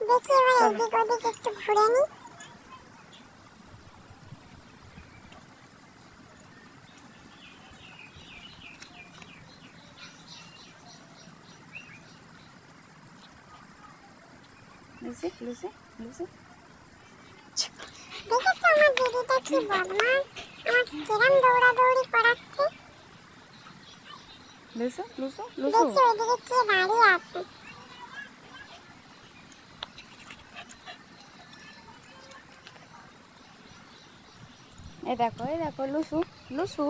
দেখি এবার এদিক ওদিক একটু ঘুরে নিই দেখেছ আমার দিদিটা কি বদমাস আমার কিরম দৌড়াদৌড়ি করাচ্ছে। লুসু লুসু লুসু দেখছি ওইদিকে কে দাঁড়িয়ে আছে। এই দেখো এই দেখো লুসু লুসু।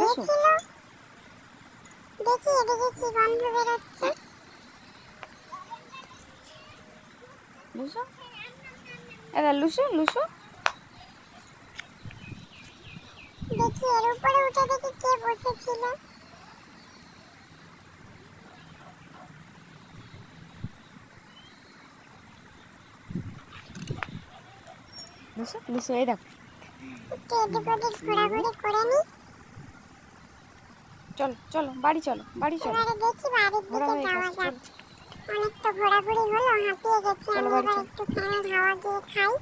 লুসু? দেখি এদিকে কি গন্ধ বেরোচ্ছে। লুসু? এরা লুসু লুসু। দেখি এর উপরে উঠে দেখি কে বসেছিল। লুসু লুসু এই দেখো। চলো চলো বাড়ি চলো বাড়ি চলো। ঘোরা হয়ে গেছে অনেক তো ঘোরাঘুরি হলো হাঁপিয়ে গেছি আমি এবার একটু ফ্যানের হাওয়া দিয়ে খাই।